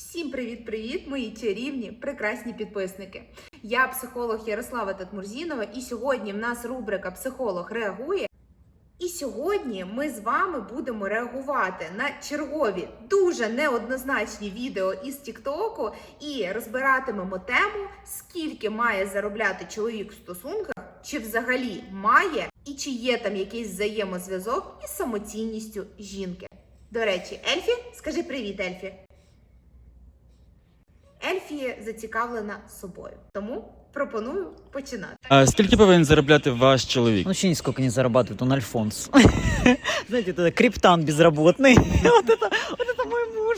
Всім привіт-привіт, мої чарівні, прекрасні підписники. Я психолог Ярослава Татмурзінова, і сьогодні в нас рубрика Психолог реагує. І сьогодні ми з вами будемо реагувати на чергові дуже неоднозначні відео із Тіктоку і розбиратимемо тему, скільки має заробляти чоловік в стосунках, чи взагалі має, і чи є там якийсь взаємозв'язок із самоцінністю жінки. До речі, Ельфі, скажи привіт, Ельфі. Ельфі зацікавлена собою, тому пропоную починати. А скільки повинен заробляти ваш чоловік? Он вообще нисколько не зарабатывает, он Альфонс. Знаете, это криптан безработный. Вот это, вот это мой муж.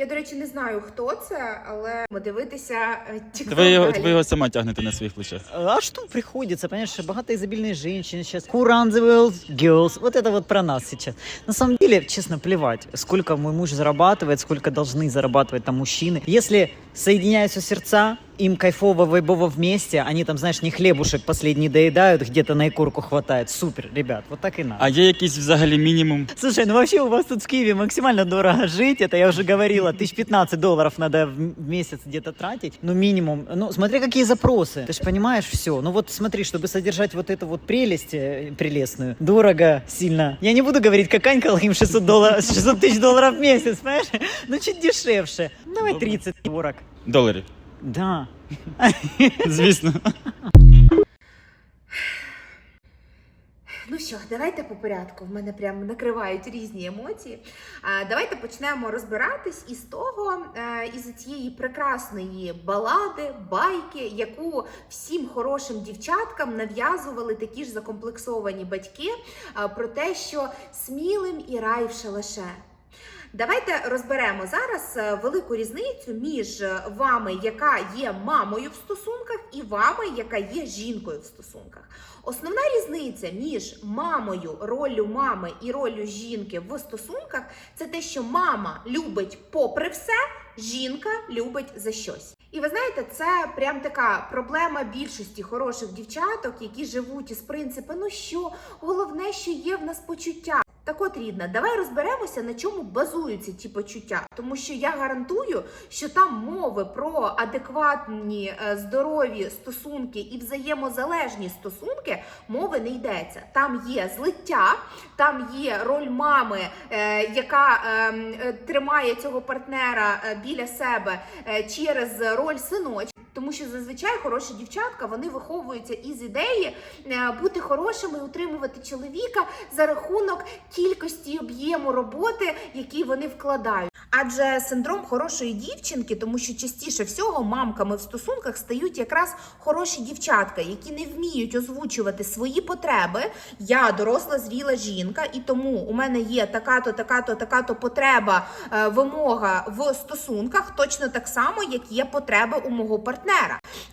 Я, до речі, не знаю, хто це, але дивитися е, TikTok Ви його, взагалі. ви його сама тягнете на своїх плечах. А что приходится, понимаешь, богатые изобильные женщины сейчас. Who runs the world? Girls. Вот это вот про нас сейчас. На самом деле, честно, плевать, сколько мой муж зарабатывает, сколько должны зарабатывать там мужчины. Если соединяются сердца, им кайфово, вайбово вместе, они там, знаешь, не хлебушек последний доедают, где-то на икорку хватает. Супер, ребят, вот так и надо. А є якийсь взагалі мінімум? Слушай, ну вообще у вас тут в Киеве максимально дорого жить, это я уже говорила, тысяч 15 долларов надо в в месяц где-то тратить, ну минимум, ну смотри какие запросы, ты же понимаешь все, ну вот смотри, чтобы содержать вот эту вот прелесть э, прелестную, дорого сильно, я не буду говорить, как Анька им 600 долларов, 600 тысяч долларов в месяц, понимаешь, ну чуть дешевше, давай Добре. 30 40, Доларів. Да. Звісно. Ну що, давайте по порядку. В мене прям накривають різні емоції. А, давайте почнемо розбиратись із того, е, із цієї прекрасної балади, байки, яку всім хорошим дівчаткам нав'язували такі ж закомплексовані батьки про те, що смілим і рай в шалаше. Давайте розберемо зараз е, велику різницю між вами, яка є мамою в стосунках, і вами, яка є жінкою в стосунках. Основна різниця між мамою, роллю мами і роллю жінки в стосунках це те, що мама любить попри все, жінка любить за щось. І ви знаєте, це прям така проблема більшості хороших дівчаток, які живуть із принципу, ну що, головне, що є в нас почуття. Так от, рідна, давай розберемося, на чому базуються ті почуття, тому що я гарантую, що там мови про адекватні, е, здорові стосунки і взаємозалежні стосунки мови не йдеться. Там є злиття, там є роль мами, е, яка ем, тримає цього партнера е, біля себе через роль синочка. Тому що зазвичай хороші дівчатка вони виховуються із ідеї е, бути хорошими утримувати чоловіка за рахунок кількості об'єму роботи, які вони вкладають. Адже синдром хорошої дівчинки, тому що частіше всього мамками в стосунках стають якраз хороші дівчатка, які не вміють озвучувати свої потреби. Я доросла зріла жінка, і тому у мене є така-то, така-то, така-то потреба, е, вимога в стосунках, точно так само, як є потреба у мого партнера.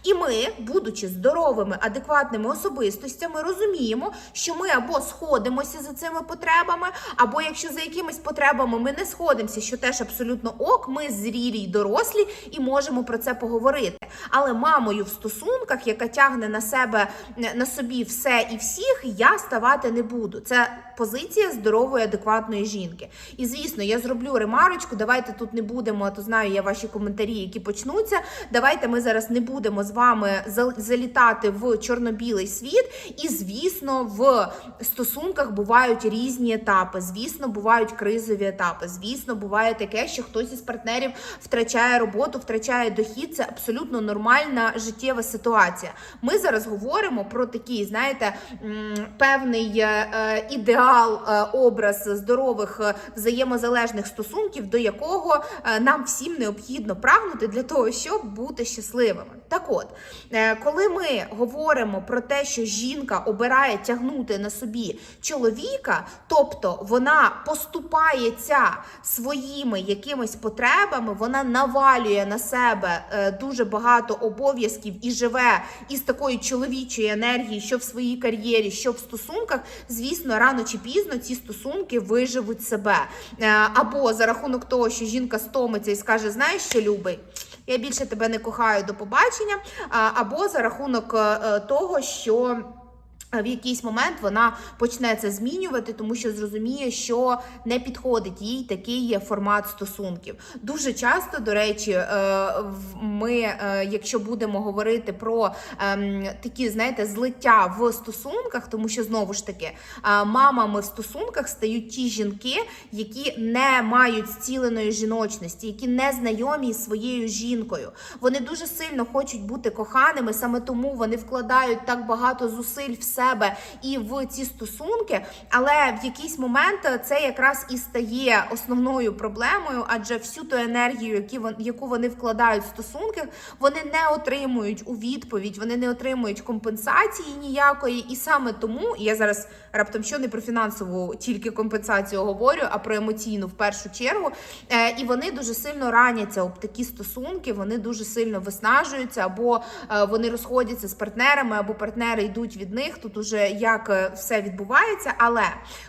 І ми, будучи здоровими, адекватними особистостями, розуміємо, що ми або сходимося за цими потребами, або якщо за якимись потребами ми не сходимося, що теж абсолютно ок, ми зрілі й дорослі і можемо про це поговорити. Але мамою в стосунках, яка тягне на себе на собі все і всіх, я ставати не буду. Це позиція здорової, адекватної жінки. І звісно, я зроблю ремарочку. Давайте тут не будемо, а то знаю я ваші коментарі, які почнуться. Давайте ми зараз не будемо з вами залітати в чорно-білий світ. І звісно, в стосунках бувають різні етапи. Звісно, бувають кризові етапи. Звісно, буває таке, що хтось із партнерів втрачає роботу, втрачає дохід. Це абсолютно нормальна життєва ситуація. Ми зараз говоримо про такий, знаєте, певний е, е, ідеал, е, образ здорових взаємозалежних стосунків, до якого нам всім необхідно прагнути для того, щоб бути щасливими. Так от, е, коли ми говоримо про те, що жінка обирає тягнути на собі чоловіка, тобто вона поступається своїми якимись потребами, вона навалює на себе е, дуже багато обов'язків і живе із такої чоловічої енергії, що в своїй кар'єрі, що в стосунках, звісно, рано чи пізно ці стосунки виживуть себе. Е, Або за рахунок того, що жінка стомиться і скаже: знаєш, що любий. Я більше тебе не кохаю до побачення, або за рахунок е, е, того, що в якийсь момент вона почне це змінювати, тому що зрозуміє, що не підходить їй такий формат стосунків. Дуже часто, до речі, е, ми, е, якщо будемо говорити про ем, такі, знаєте, злиття в стосунках, тому що знову ж таки е, мамами в стосунках стають ті жінки, які не мають зціленої жіночності, які не знайомі з своєю жінкою. Вони дуже сильно хочуть бути коханими, саме тому вони вкладають так багато зусиль в себе і в ці стосунки. Але в якийсь момент це якраз і стає основною проблемою, адже всю ту енергію, яку вони вкладають в стосунки, вони не отримують у відповідь, вони не отримують компенсації ніякої. І саме тому я зараз раптом що не про фінансову тільки компенсацію говорю, а про емоційну в першу чергу. Е, і вони дуже сильно раняться об такі стосунки, вони дуже сильно виснажуються, або е, вони розходяться з партнерами, або партнери йдуть від них. Тут уже як е, все відбувається. Але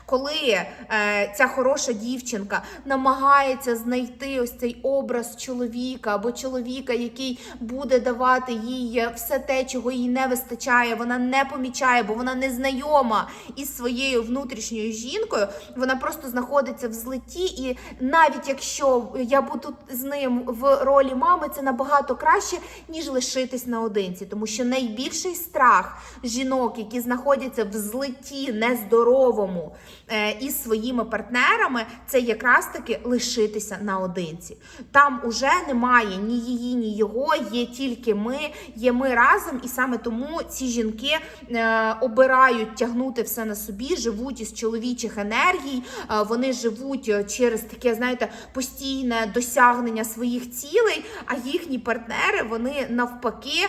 коли е, ця хороша дівчинка намагається знайти ось цей образ чоловіка або чоловіка, який буде давати їй е, все те, чого їй не вистачає, вона не помічає, бо вона не знайома із своєю внутрішньою жінкою. Вона просто знаходиться в злеті, і навіть якщо я буду з ним в ролі мами, це набагато краще, ніж лишитись наодинці, тому що найбільший страх жінок, які знаходяться в злеті нездоровому е, із своїми партнерами, це якраз таки лишитися наодинці. Там уже немає ні її, ні його, є тільки ми, є ми разом, і саме тому ці жінки е, обирають тягнути все на собі, живуть із чоловічих енергій, е, вони живуть через таке, знаєте, постійне досягнення своїх цілей, а їхні партнери вони навпаки,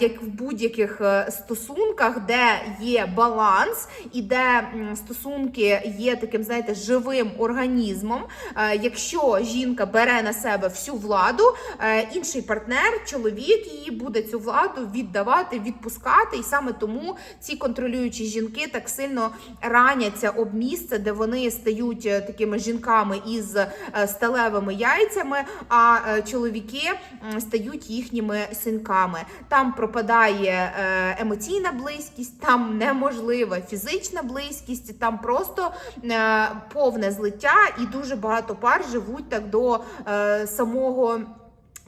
як в будь-яких стосунках, де є баланс і де стосунки є таким, знаєте, живим організмом. е, Якщо жінка бере на себе всю владу, е, інший партнер, чоловік її буде цю владу віддавати, відпускати, і саме тому ці контролюючі жінки так сильно раняться об місце, де вони стають е, такими жінками із сталевими яйцями, а чоловіки стають їхніми синками. Там пропадає емоційна близькість, там неможлива фізична близькість, там просто е, повне злиття, і дуже багато пар живуть так до е, самого.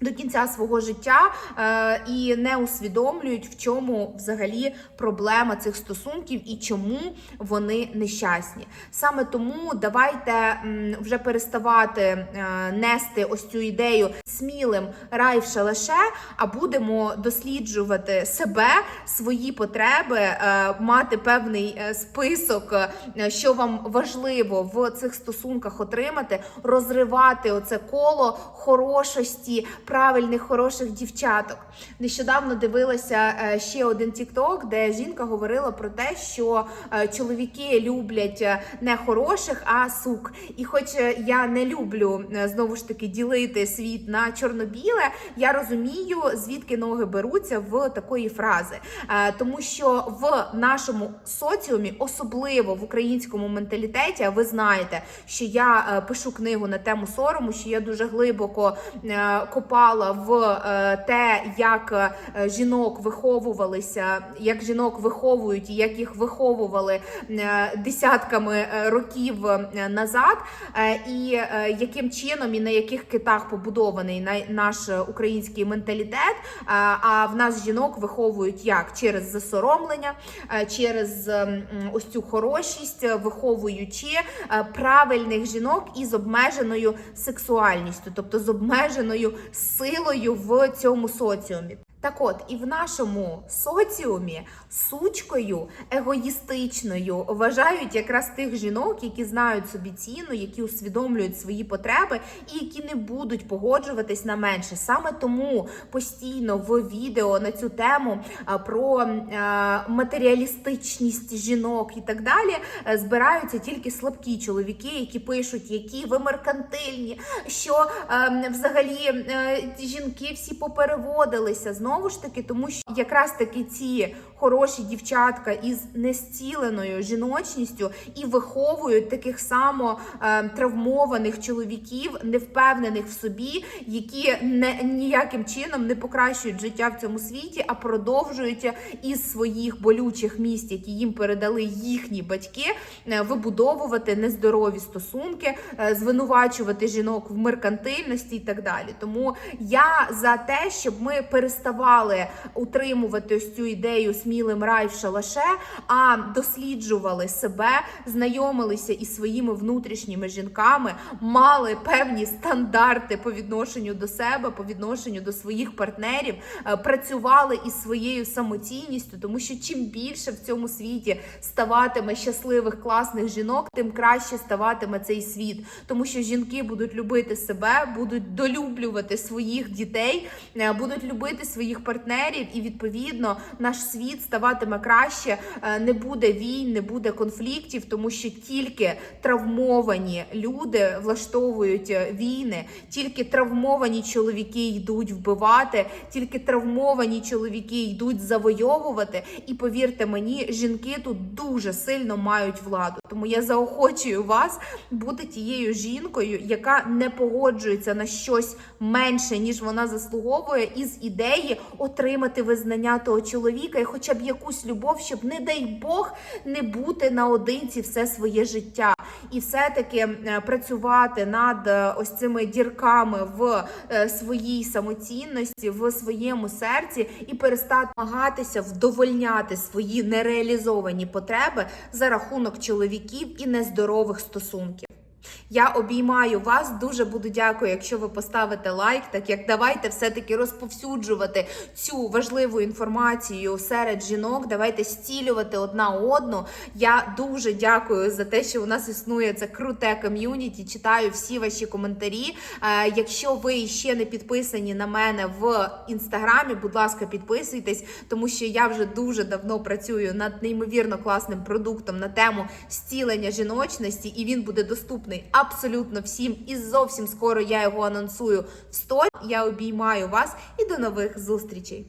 До кінця свого життя е, і не усвідомлюють, в чому взагалі проблема цих стосунків і чому вони нещасні. Саме тому давайте м, вже переставати е, нести ось цю ідею смілим рай в шалаше, а будемо досліджувати себе, свої потреби, е, мати певний е, список, е, що вам важливо в цих стосунках отримати, розривати оце коло хорошості, правильних хороших дівчаток. Нещодавно дивилася е, ще один тікток, де жінка говорила про те, що е, чоловіки люблять е, не хороших, а сук. І хоч я не люблю знову ж таки ділити світ на чорно-біле, я розумію, звідки ноги беруться в такої фрази. Тому що в нашому соціумі, особливо в українському менталітеті, ви знаєте, що я пишу книгу на тему сорому, що я дуже глибоко е, копала в е, те, як е, жінок виховувалися, як жінок виховують і як їх виховували е, десятками років назад, і яким чином і на яких китах побудований наш український менталітет. А в нас жінок виховують як через засоромлення, через ем, ось цю хорошість, виховуючи правильних жінок із обмеженою сексуальністю, тобто з обмеженою силою в цьому соціумі. Так от, і в нашому соціумі сучкою егоїстичною вважають якраз тих жінок, які знають собі ціну, які усвідомлюють свої потреби і які не будуть погоджуватись на менше. Саме тому постійно в відео на цю тему про матеріалістичність жінок і так далі е, збираються тільки слабкі чоловіки, які пишуть, які ви меркантильні, що е, взагалі е, жінки всі попереводилися. Знову ж таки, тому що якраз таки ці хороші дівчатка із нестіленою жіночністю і виховують таких само е, травмованих чоловіків, невпевнених в собі, які не ніяким чином не покращують життя в цьому світі, а продовжують із своїх болючих місць, які їм передали їхні батьки, е, вибудовувати нездорові стосунки, е, звинувачувати жінок в меркантильності і так далі. Тому я за те, щоб ми переставали утримувати ось цю ідею смілим рай в шалаше, а досліджували себе, знайомилися із своїми внутрішніми жінками, мали певні стандарти по відношенню до себе, по відношенню до своїх партнерів, е, працювали із своєю самоцінністю, тому що чим більше в цьому світі ставатиме щасливих класних жінок, тим краще ставатиме цей світ, тому що жінки будуть любити себе, будуть долюблювати своїх дітей, е, будуть любити своїх партнерів, і відповідно наш світ ставатиме краще. е, Не буде війн, не буде конфліктів, тому що тільки травмовані люди влаштовують е, війни, тільки травмовані чоловіки йдуть вбивати, тільки травмовані чоловіки йдуть завойовувати. І повірте мені, жінки тут дуже сильно мають владу. Тому я заохочую вас бути тією жінкою, яка не погоджується на щось менше, ніж вона заслуговує, із ідеї отримати визнання того чоловіка і хоча б якусь любов, щоб, не дай Бог, не бути наодинці все своє життя. І все-таки е, працювати над е, ось цими дірками в е, своїй самоцінності, в своєму серці, і перестати намагатися вдовольняти свої нереалізовані потреби за рахунок чоловіків і нездорових стосунків. Я обіймаю вас. Дуже буду дякую, якщо ви поставите лайк. Так як давайте все-таки розповсюджувати цю важливу інформацію серед жінок. Давайте зцілювати одна одну. Я дуже дякую за те, що у нас існує це круте ком'юніті. Читаю всі ваші коментарі. Е, якщо ви ще не підписані на мене в інстаграмі, будь ласка, підписуйтесь, тому що я вже дуже давно працюю над неймовірно класним продуктом на тему зцілення жіночності, і він буде доступний абсолютно всім. І зовсім скоро я його анонсую в сторі. Я обіймаю вас і до нових зустрічей.